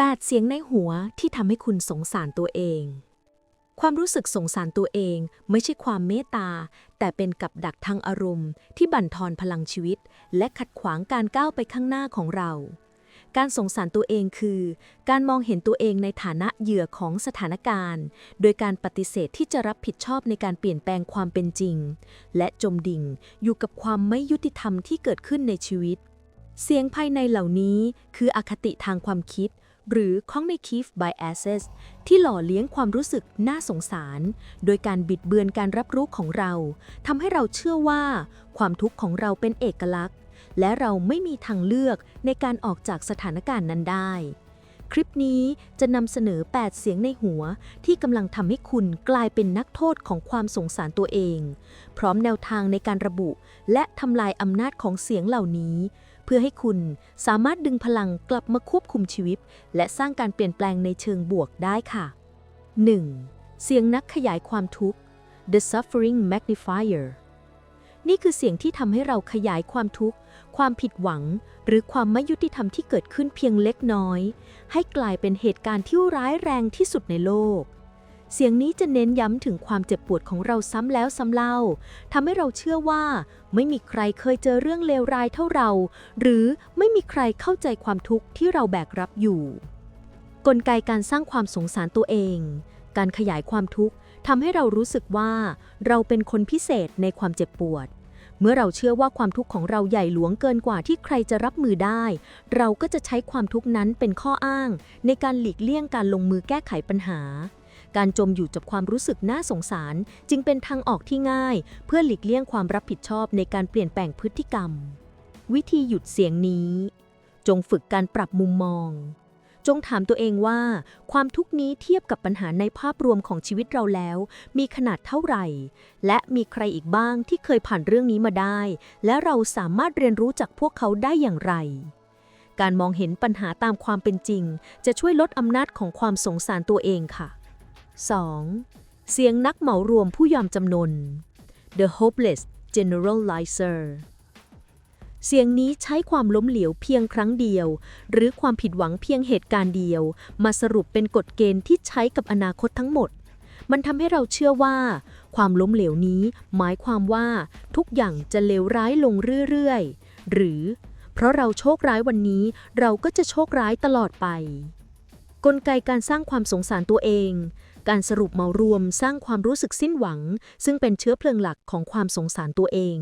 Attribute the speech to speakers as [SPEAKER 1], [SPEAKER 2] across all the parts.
[SPEAKER 1] 8 เสียงในหัวที่ทำให้คุณสงสารตัวเอง ความรู้สึกสงสารตัวเองไม่ใช่ความเมตตา แต่เป็นกับดักทางอารมณ์ ที่บั่นทอนพลังชีวิต และขัดขวางการก้าวไปข้างหน้าของเรา การสงสารตัวเองคือ การมองเห็นตัวเองในฐานะเหยื่อของสถานการณ์ โดยการปฏิเสธที่จะรับผิดชอบในการเปลี่ยนแปลงความเป็นจริง และจมดิ่งอยู่กับความไม่ยุติธรรมที่เกิดขึ้นในชีวิต เสียงภายในเหล่านี้คืออคติทางความคิด หรือ cognitive biases ที่หล่อเลี้ยงความรู้สึกน่าสงสาร โดยการบิดเบือนการรับรู้ของเราทำให้เราเชื่อว่า ความทุกข์ของเราเป็นเอกลักษณ์ และเราไม่มีทางเลือกในการออกจากสถานการณ์นั้นได้ คลิปนี้จะนำเสนอ 8 เสียงในหัว ที่กำลังทำให้คุณกลายเป็นนักโทษของความสงสารตัวเอง พร้อมแนวทางในการระบุ และทำลายอำนาจของเสียงเหล่านี้ พื่อให้คุณสามารถดึงพลังกลับมาควบคุมชีวิต และสร้างการเปลี่ยนแปลงในเชิงบวกได้ค่ะ 1. เสียงนักขยายความทุกข์ The Suffering Magnifier นี่คือเสียงที่ทำให้เราขยายความทุกข์ ความผิดหวัง หรือความไม่ยุติธรรมที่เกิดขึ้นเพียงเล็กน้อย ให้กลายเป็นเหตุการณ์ที่ร้ายแรงที่สุดในโลก เสียงนี้จะเน้นย้ำถึงความเจ็บปวดของเราซ้ำแล้วซ้ำเล่าทำให้เราเชื่อว่า ไม่มีใครเคยเจอเรื่องเลวร้ายเท่าเรา หรือไม่มีใครเข้าใจความทุกข์ที่เราแบกรับอยู่ กลไกการสร้างความสงสารตัวเอง การขยายความทุกข์ทำให้เรารู้สึกว่า เราเป็นคนพิเศษในความเจ็บปวด เมื่อเราเชื่อว่าความทุกข์ของเราใหญ่หลวงเกินกว่าที่ใครจะรับมือได้ เราก็จะใช้ความทุกข์นั้นเป็นข้ออ้าง ในการหลีกเลี่ยงการลงมือแก้ไขปัญหา การจมอยู่กับความรู้สึกน่าสงสาร จึงเป็นทางออกที่ง่าย เพื่อหลีกเลี่ยงความรับผิดชอบในการเปลี่ยนแปลงพฤติกรรม วิธีหยุดเสียงนี้ จงฝึกการปรับมุมมอง จงถามตัวเองว่า ความทุกนี้เทียบกับปัญหาในภาพรวมของชีวิตเราแล้ว มีขนาดเท่าไหร่ และมีใครอีกบ้างที่เคยผ่านเรื่องนี้มาได้ และเราสามารถเรียนรู้จากพวกเขาได้อย่างไรการมองเห็นปัญหาตามความเป็นจริง จะช่วยลดอำนาจของความสงสารตัวเองค่ะ 2. เสียงนักเหมารวมผู้ยอมจำนน The Hopeless Generalizer เสียงนี้ใช้ความล้มเหลวเพียงครั้งเดียว หรือความผิดหวังเพียงเหตุการณ์เดียว มาสรุปเป็นกฎเกณฑ์ที่ใช้กับอนาคตทั้งหมด มันทำให้เราเชื่อว่า ความล้มเหลวนี้หมายความว่าทุกอย่างจะเลวร้ายลงเรื่อยๆ หรือ เพราะเราโชคร้ายวันนี้เราก็จะโชคร้ายตลอดไป กลไกการสร้างความสงสารตัวเอง การสรุปเหมารวมสร้างความรู้สึกสิ้นหวัง ซึ่งเป็นเชื้อเพลิงหลักของความสงสารตัวเอง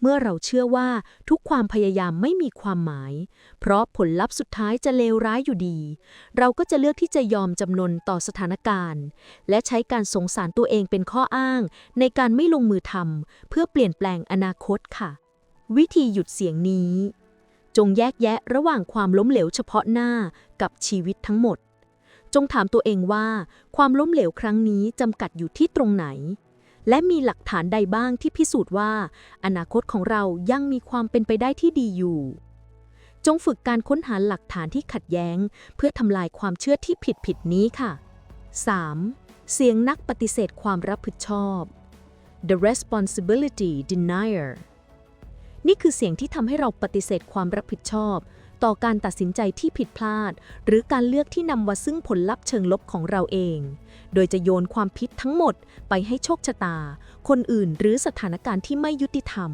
[SPEAKER 1] เมื่อเราเชื่อว่าทุกความพยายามไม่มีความหมาย เพราะผลลัพธ์สุดท้ายจะเลวร้ายอยู่ดี เราก็จะเลือกที่จะยอมจำนนต่อสถานการณ์ และใช้การสงสารตัวเองเป็นข้ออ้าง ในการไม่ลงมือทำเพื่อเปลี่ยนแปลงอนาคตค่ะ วิธีหยุดเสียงนี้ จงแยกแยะระหว่างความล้มเหลวเฉพาะหน้ากับชีวิตทั้งหมด จงถามตัวเองว่า ความล้มเหลวครั้งนี้จำกัดอยู่ที่ตรงไหน และมีหลักฐานใดบ้างที่พิสูจน์ว่า อนาคตของเรายังมีความเป็นไปได้ที่ดีอยู่ จงฝึกการค้นหาหลักฐานที่ขัดแย้ง เพื่อทำลายความเชื่อที่ผิดผิดนี้ค่ะ 3. เสียงนักปฏิเสธความรับผิดชอบ The responsibility denier นี่คือเสียงที่ทำให้เราปฏิเสธความรับผิดชอบ ต่อการตัดสินใจที่ผิดพลาด หรือการเลือกที่นำมาซึ่งผลลัพธ์เชิงลบของเราเอง โดยจะโยนความผิดทั้งหมดไปให้โชคชะตา คนอื่นหรือสถานการณ์ที่ไม่ยุติธรรม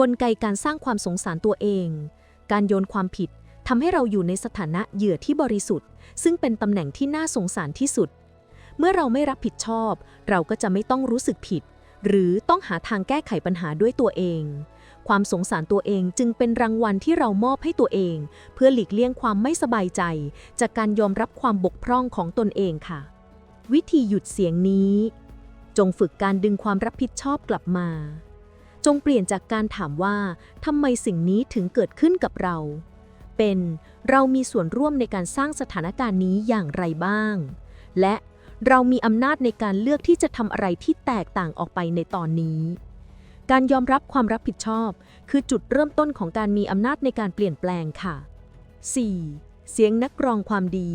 [SPEAKER 1] กลไกการสร้างความสงสารตัวเอง การโยนความผิดทำให้เราอยู่ในสถานะเหยื่อที่บริสุทธิ์ ซึ่งเป็นตำแหน่งที่น่าสงสารที่สุด เมื่อเราไม่รับผิดชอบ เราก็จะไม่ต้องรู้สึกผิด หรือต้องหาทางแก้ไขปัญหาด้วยตัวเอง ความสงสารตัวเองจึงเป็นรางวัลที่เรามอบให้ตัวเอง เพื่อหลีกเลี่ยงความไม่สบายใจ จากการยอมรับความบกพร่องของตนเองค่ะ วิธีหยุดเสียงนี้ จงฝึกการดึงความรับผิดชอบกลับมา จงเปลี่ยนจากการถามว่าทำไมสิ่งนี้ถึงเกิดขึ้นกับเรา เป็นเรามีส่วนร่วมในการสร้างสถานการณ์นี้อย่างไรบ้าง และเรามีอำนาจในการเลือกที่จะทำอะไรที่แตกต่างออกไปในตอนนี้ การยอมรับความรับผิดชอบ คือจุดเริ่มต้นของการมีอำนาจในการเปลี่ยนแปลงค่ะ 4. เสียงนักกรองความดี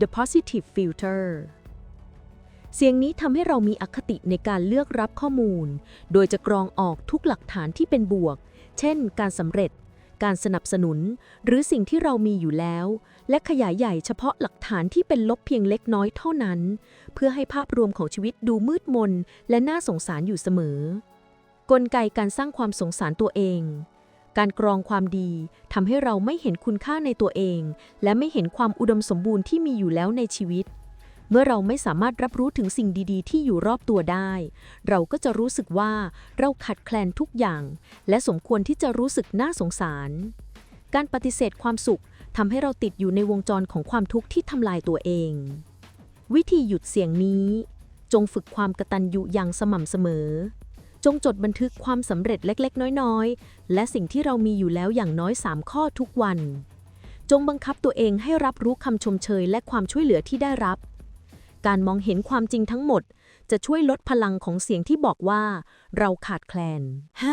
[SPEAKER 1] The Positive Filter เสียงนี้ทำให้เรามีอคติในการเลือกรับข้อมูล โดยจะกรองออกทุกหลักฐานที่เป็นบวก เช่น การสำเร็จ การสนับสนุน หรือสิ่งที่เรามีอยู่แล้ว และขยายใหญ่เฉพาะหลักฐานที่เป็นลบเพียงเล็กน้อยเท่านั้น เพื่อให้ภาพรวมของชีวิตดูมืดมน และน่าสงสารอยู่เสมอ กลไกการสร้างความสงสารตัวเอง การกรองความดีทำให้เราไม่เห็นคุณค่าในตัวเอง และไม่เห็นความอุดมสมบูรณ์ที่มีอยู่แล้วในชีวิต เมื่อเราไม่สามารถรับรู้ถึงสิ่งดีๆ ที่อยู่รอบตัวได้ เราก็จะรู้สึกว่าเราขาดแคลนทุกอย่าง และสมควรที่จะรู้สึกน่าสงสาร การปฏิเสธความสุขทำให้เราติดอยู่ในวงจรของความทุกข์ที่ทำลายตัวเอง วิธีหยุดเสียงนี้ จงฝึกความกระตัญญูอย่างสม่ำเสมอ จงจดบันทึกความสำเร็จเล็กๆ น้อยๆ และสิ่งที่เรามีอยู่แล้วอย่างน้อย 3 ข้อทุกวัน จงบังคับตัวเองให้รับรู้คำชมเชยและความช่วยเหลือที่ได้รับ การมองเห็นความจริงทั้งหมด จะช่วยลดพลังของเสียงที่บอกว่า เราขาดแคลน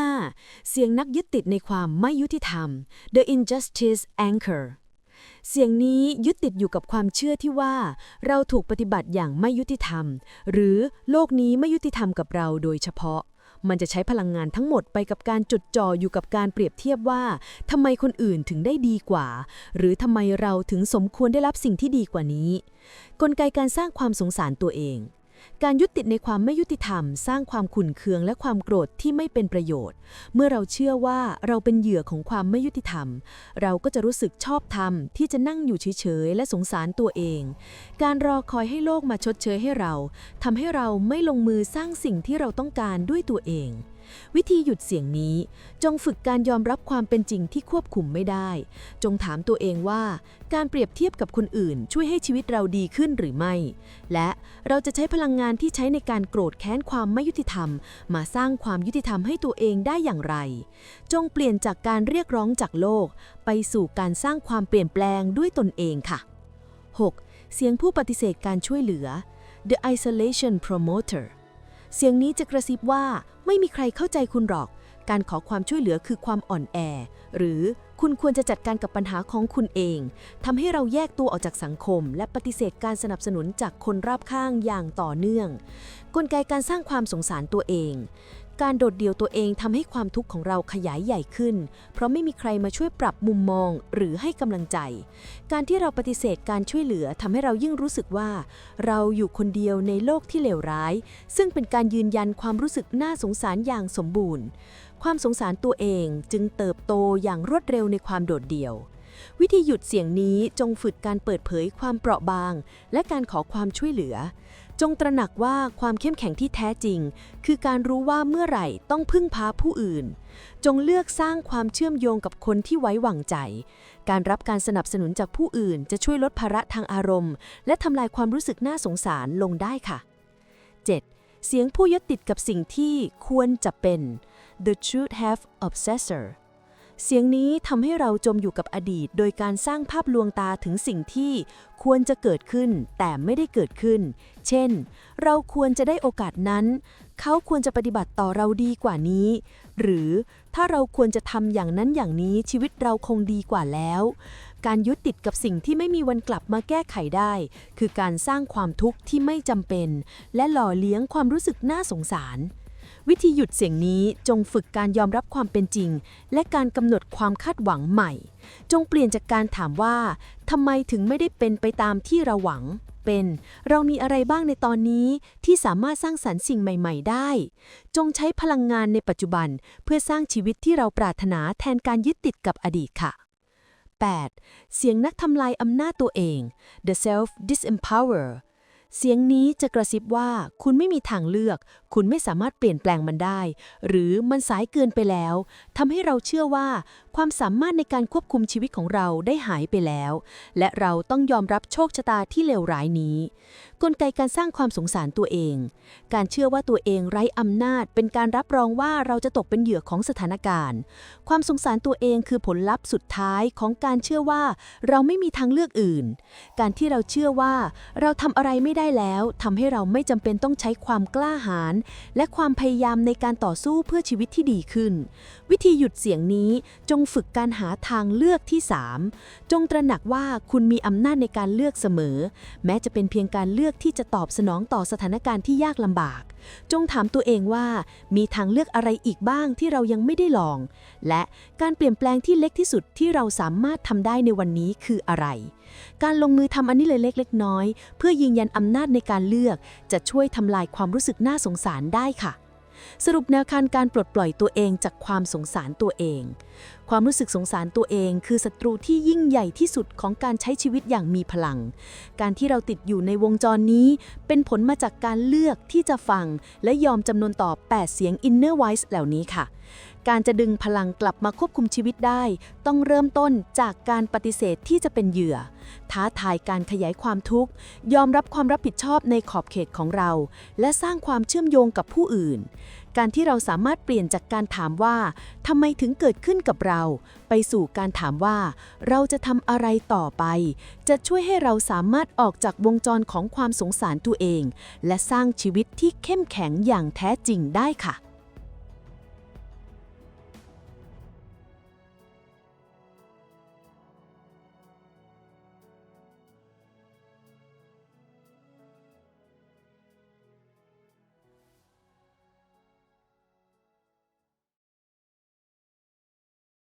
[SPEAKER 2] 5. เสียงนักยึดติดในความไม่ยุติธรรม the injustice anchor เสียงนี้ยึดติดอยู่กับความเชื่อที่ว่า เราถูกปฏิบัติอย่างไม่ยุติธรรม หรือโลกนี้ไม่ยุติธรรมกับเราโดยเฉพาะ มันจะใช้พลังงานทั้งหมดไปกับการจดจ่ออยู่กับการเปรียบเทียบว่าทำไมคนอื่นถึงได้ดีกว่า หรือทำไมเราถึงสมควรได้รับสิ่งที่ดีกว่านี้ กลไกการสร้างความสงสารตัวเอง การยึดติดในความไม่ยุติธรรม สร้างความขุ่นเคืองและความโกรธที่ไม่เป็นประโยชน์ เมื่อเราเชื่อว่าเราเป็นเหยื่อของความไม่ยุติธรรม เราก็จะรู้สึกชอบธรรมที่จะนั่งอยู่เฉยๆและสงสารตัวเอง การรอคอยให้โลกมาชดเชยให้เราทำให้เราไม่ลงมือสร้างสิ่งที่เราต้องการด้วยตัวเอง วิธีหยุดเสียงนี้ จงฝึกการยอมรับความเป็นจริงที่ควบคุมไม่ได้ จงถามตัวเองว่า การเปรียบเทียบกับคนอื่น ช่วยให้ชีวิตเราดีขึ้นหรือไม่ และเราจะใช้พลังงานที่ใช้ในการโกรธแค้นความไม่ยุติธรรม มาสร้างความยุติธรรมให้ตัวเองได้อย่างไร จงเปลี่ยนจากการเรียกร้องจากโลก ไปสู่การสร้างความเปลี่ยนแปลงด้วยตนเองค่ะ 6. เสียงผู้ปฏิเสธการช่วยเหลือ the isolation promoter เสียงนี้จะกระซิบว่า ไม่มีใครเข้าใจคุณหรอก การขอความช่วยเหลือคือความอ่อนแอ หรือคุณควรจะจัดการกับปัญหาของคุณเองทำให้เราแยกตัวออกจากสังคม และปฏิเสธการสนับสนุนจากคนรอบข้างอย่างต่อเนื่อง กลไกการสร้างความสงสารตัวเอง การโดดเดี่ยวตัวเองทำให้ความทุกข์ของเราขยายใหญ่ขึ้น เพราะไม่มีใครมาช่วยปรับมุมมองหรือให้กำลังใจ การที่เราปฏิเสธการช่วยเหลือทำให้เรายิ่งรู้สึกว่า เราอยู่คนเดียวในโลกที่เลวร้าย ซึ่งเป็นการยืนยันความรู้สึกน่าสงสารอย่างสมบูรณ์ ความสงสารตัวเองจึงเติบโตอย่างรวดเร็วในความโดดเดี่ยววิธีหยุดเสียงนี้จงฝึกการเปิดเผยความเปราะบาง และการขอความช่วยเหลือ จงตระหนักว่าความเข้มแข็งที่แท้จริง คือการรู้ว่าเมื่อไหร่ต้องพึ่งพาผู้อื่น จงเลือกสร้างความเชื่อมโยงกับคนที่ไว้วางใจ การรับการสนับสนุนจากผู้อื่น จะช่วยลดภาระทางอารมณ์ และทำลายความรู้สึกน่าสงสารลงได้ค่ะ 7. เสียงผู้ยึดติดกับสิ่งที่ควรจะเป็น the should have obsessor เสียงนี้ทำให้เราจมอยู่กับอดีต โดยการสร้างภาพลวงตาถึงสิ่งที่ควรจะเกิดขึ้น แต่ไม่ได้เกิดขึ้น เช่น เราควรจะได้โอกาสนั้น เขาควรจะปฏิบัติต่อเราดีกว่านี้ หรือถ้าเราควรจะทำอย่างนั้นอย่างนี้ชีวิตเราคงดีกว่าแล้ว การยึดติดกับสิ่งที่ไม่มีวันกลับมาแก้ไขได้ คือการสร้างความทุกข์ที่ไม่จำเป็น และหล่อเลี้ยงความรู้สึกน่าสงสาร วิธีหยุดเสียงนี้จงฝึกการยอมรับความเป็นจริง และการกำหนดความคาดหวังใหม่ จงเปลี่ยนจากการถามว่าทำไมถึงไม่ได้เป็นไปตามที่เราหวัง เป็น เรามีอะไรบ้างในตอนนี้ที่สามารถสร้างสรรค์สิ่งใหม่ ๆ ได้ จงใช้พลังงานในปัจจุบัน เพื่อสร้างชีวิตที่เราปรารถนาแทนการยึดติดกับอดีตค่ะ 8. เสียงนักทำลายอำนาจตัวเอง the self disempower เสียงนี้จะกระซิบว่าคุณไม่มีทางเลือก คุณไม่สามารถเปลี่ยนแปลงมันได้ หรือมันสายเกินไปแล้วทำให้เราเชื่อว่า ความสามารถในการควบคุมชีวิตของเราได้หายไปแล้ว และเราต้องยอมรับโชคชะตาที่เลวร้ายนี้ กลไกการสร้างความสงสารตัวเอง การเชื่อว่าตัวเองไร้อำนาจ เป็นการรับรองว่าเราจะตกเป็นเหยื่อของสถานการณ์ ความสงสารตัวเองคือผลลัพธ์สุดท้ายของการเชื่อว่า เราไม่มีทางเลือกอื่น การที่เราเชื่อว่า เราทำอะไรไม่ได้แล้วทำให้เราไม่จำเป็นต้องใช้ความกล้าหาญและความพยายามในการต่อสู้เพื่อชีวิตที่ดีขึ้น วิธีหยุดเสียงนี้จงฝึกการหาทางเลือกที่ 3 จงตระหนักว่าคุณมีอำนาจในการเลือกเสมอ แม้จะเป็นเพียงการเลือกที่จะตอบสนองต่อสถานการณ์ที่ยากลำบาก จงถามตัวเองว่า มีทางเลือกอะไรอีกบ้างที่เรายังไม่ได้ลอง และการเปลี่ยนแปลงที่เล็กที่สุดที่เราสามารถทำได้ในวันนี้คืออะไร การลงมือทำอันนี้เล็กเล็กน้อย เพื่อยืนยันอำนาจในการเลือก จะช่วยทำลายความรู้สึกน่าสงสารได้ค่ะ สรุปแนวทางการปลดปล่อยตัวเองจากความสงสารตัวเอง ความรู้สึกสงสารตัวเอง คือศัตรูที่ยิ่งใหญ่ที่สุดของการใช้ชีวิตอย่างมีพลัง การที่เราติดอยู่ในวงจรนี้ เป็นผลมาจากการเลือกที่จะฟัง และยอมจำนวนต่อ 8 เสียง inner voice เหล่านี้ค่ะ การจะดึงพลังกลับมาควบคุมชีวิตได้ ต้องเริ่มต้นจากการปฏิเสธที่จะเป็นเหยื่อ ท้าทายการขยายความทุกข์ ยอมรับความรับผิดชอบในขอบเขตของเรา และสร้างความเชื่อมโยงกับผู้อื่น การที่เราสามารถเปลี่ยนจากการถามว่าทำไมถึงเกิดขึ้นกับเรา ไปสู่การถามว่า เราจะทำอะไรต่อไป จะช่วยให้เราสามารถออกจากวงจรของความสงสารตัวเอง และสร้างชีวิตที่เข้มแข็งอย่างแท้จริงได้ค่ะ